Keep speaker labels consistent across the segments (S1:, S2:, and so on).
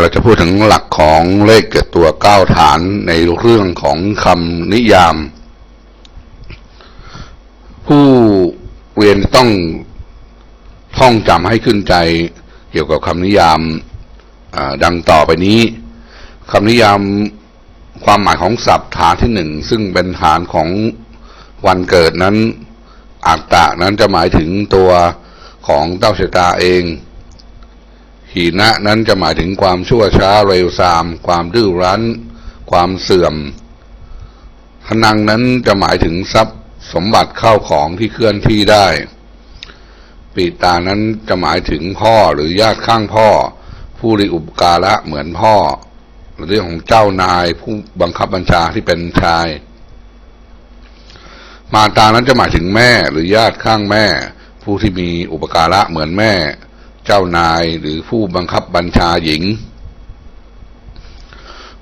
S1: เราจะพูดถึงหลักของเลขเกิดตัวเก้าฐานในเรื่องของคำนิยาม ผู้เรียนต้องท่องจำให้ขึ้นใจเกี่ยวกับคำนิยามดังต่อไปนี้คำนิยามความหมายของศัพท์ฐานที่หนึ่งซึ่งเป็นฐานของวันเกิดนั้นอัตตะนั้นจะหมายถึงตัวของเจ้าชะตาเอง หีนะนั้นจะหมายถึงความชั่วช้าเร็วซาม ความดื้อรั้น ความเสื่อมพนังนั้นจะหมายถึงทรัพย์สมบัติเข้าของที่เคลื่อนที่ได้ ปีตานั้นจะหมายถึงพ่อหรือญาติข้างพ่อ ผู้ริอุปการะเหมือนพ่อ เรื่องของเจ้านายผู้บังคับบัญชาที่เป็นชาย มาตานั้นจะหมายถึงแม่หรือญาติข้างแม่ ผู้ที่มีอุปการะเหมือนแม่ เจ้านายหรือผู้บังคับบัญชาหญิง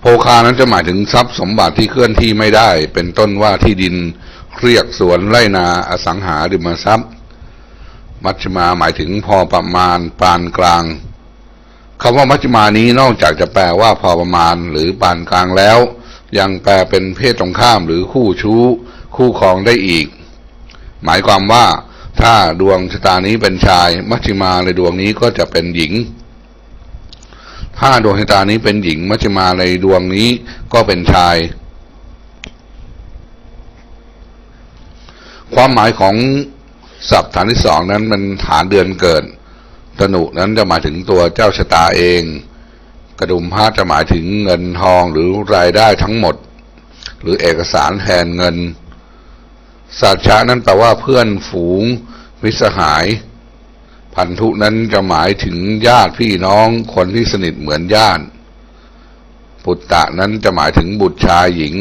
S1: โภคานั้นจะหมายถึงทรัพย์สมบัติที่เคลื่อนที่ไม่ได้ เป็นต้นว่าที่ดินเรียกสวนไรนาอสังหาริมทรัพย์ มัชฌิมาหมายถึงพอประมาณปานกลางคำว่ามัชฌิมานี้นอกจากจะแปลว่าพอประมาณหรือปานกลางแล้ว ยังแปลเป็นเพศตรงข้ามหรือคู่ชู้ คู่ครองได้อีก หมายความว่า ถ้าดวงชะตานี้เป็นชาย มัชฌิมาในดวงนี้ก็จะเป็นหญิง ถ้าดวงชะตานี้เป็นหญิง มัชฌิมาในดวงนี้ก็เป็นชาย ความหมายของศัพท์ฐานที่สองนั้นมันฐานเดือนเกิดตนุนั้นจะหมายถึงตัวเจ้าชะตาเอง กระดุมพระจะหมายถึงเงินทองหรือรายได้ทั้งหมด หรือเอกสารแทนเงิน สัจชะนั้นแปลว่าเพื่อนฝูงมิสหาย พันธุนั้นจะหมายถึงญาติพี่น้องคนที่สนิทเหมือนญาติปุตตะนั้นจะหมายถึงบุตรชายหญิง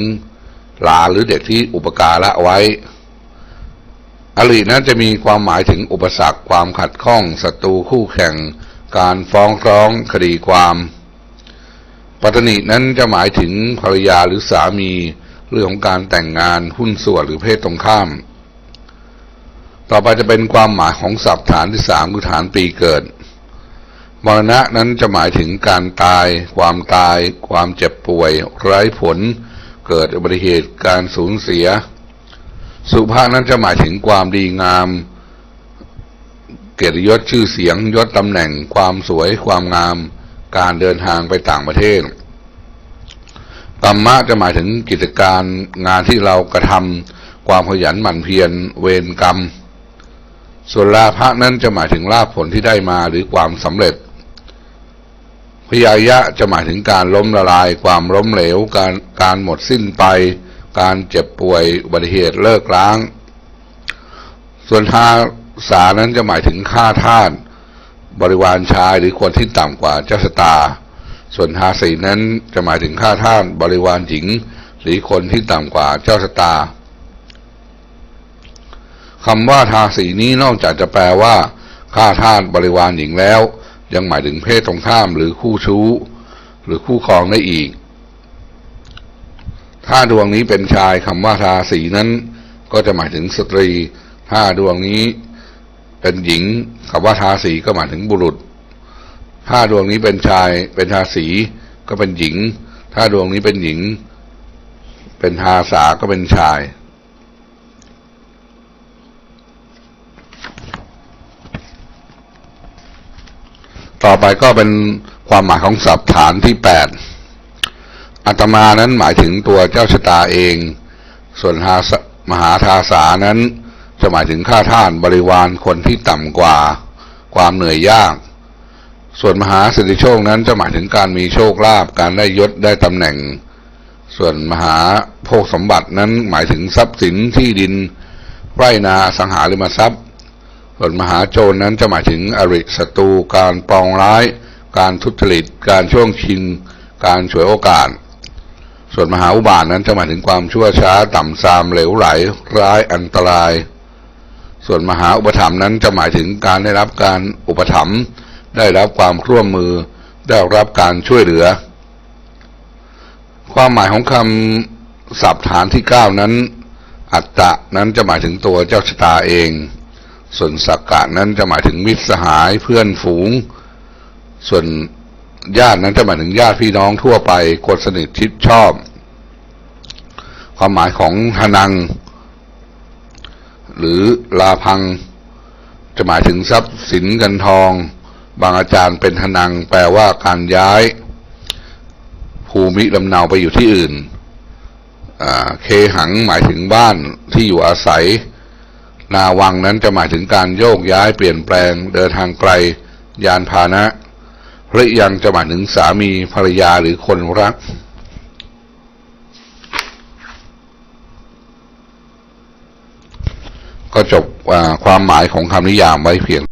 S1: ลาหรือเด็กที่อุปการะไว้ อรินั้นจะมีความหมายถึงอุปสรรคความขัดข้องศัตรูคู่แข่ง การฟ้องร้องคดีความ ปัตตนินั้นจะหมายถึงภรรยาหรือสามี เรื่องของการแต่งงานหุ้นส่วนหรือเพศตรงข้าม ต่อไปจะเป็นความหมายของศัพท์ฐานที่สามคือฐานปีเกิดมรณะนั้นจะหมายถึงการตาย ความตาย ความเจ็บป่วย ไร้ผล เกิดอุบัติเหตุการสูญเสีย สุภาพนั้นจะหมายถึงความดีงาม เกียรติยศชื่อเสียงยศตำแหน่ง ความสวย ความงาม การเดินทางไปต่างประเทศ กรรมะจะหมายถึงกิจการงานที่เรากระทำความขยันหมั่นเพียรเวรกรรม ส่วนลาภะนั้นจะหมายถึงลาภผลที่ได้มาหรือความสำเร็จ พยายะจะหมายถึงการล้มละลาย ความล้มเหลว การการหมดสิ้นไป การเจ็บป่วยอุบัติเหตุเลิกล้าง ส่วนทาสานั้นจะหมายถึงค่าทาสบริวารชายหรือคนที่ต่ำกว่าเจ้าชะตา ส่วนทาสีนั้นจะหมายถึงค่าทาสบริวารหญิงหรือคนที่ต่ำกว่าเจ้าชะตาคำว่าทาสีนี้นอกจากจะแปลว่าค่าทาสบริวารหญิงแล้ว ยังหมายถึงเพศตรงข้ามหรือคู่ชู้ หรือคู่ครองได้อีก ถ้าดวงนี้เป็นชายคำว่าทาสีนั้น ก็จะหมายถึงสตรี ถ้าดวงนี้เป็นหญิงคำว่าทาสีก็หมายถึงบุรุษ ถ้าดวงนี้เป็นชายเป็นทาสีก็เป็นหญิง ถ้าดวงนี้เป็นหญิง เป็นทาสาก็เป็นชาย ต่อไปก็เป็นความหมายของศัพท์ฐานที่แปดอัตมานั้นหมายถึงตัวเจ้าชะตาเอง ส่วนามหาทาสานั้น จะหมายถึงข้าท่านบริวารคนที่ต่ำกว่า ความเหนื่อยยาก ส่วนมหาสิทธิโชคนั้นจะหมายถึงการมีโชคลาภการได้ยศได้ตำแหน่ง ส่วนมหาโภคสมบัตินั้นหมายถึงทรัพย์สินที่ดินไรนาสังหาริมทรัพย์ ส่วนมหาโจรนั้นจะหมายถึงอริศัตรูการปองร้าย การทุจริต การช่วงชิง การฉวยโอกาส ส่วนมหาอุบาทนั้นจะหมายถึงความชั่วช้าต่ำทรามเหลวไหลร้ายอันตราย ส่วนมหาอุปถัมภ์นั้นจะหมายถึงการได้รับการอุปถัมภ์ ได้รับความร่วมมือ ได้รับการช่วยเหลือ ความหมายของคำศัพท์ฐานที่เก้านั้น อัตตะนั้นจะหมายถึงตัวเจ้าชะตาเอง ส่วนสักกะนั้นจะหมายถึงมิตรสหายเพื่อนฝูง ส่วนญาตินั้นจะหมายถึงญาติพี่น้องทั่วไปคนสนิทชิดชอบ ความหมายของทนัง หรือลาพัง จะหมายถึงทรัพย์สินเงินทอง บางอาจารย์เป็นทนังแปลว่าการย้าย ภูมิลำเนาไปอยู่ที่อื่นอ่าเคหังหมายถึงบ้านที่อยู่อาศัย นาวังนั้นจะหมายถึงการโยกย้ายเปลี่ยนแปลง เดินทางไกล ยานพาหนะหรือยังจะหมายถึงสามีภรรยาหรือคนรักก็จบความหมายของคำนิยามไว้เพียง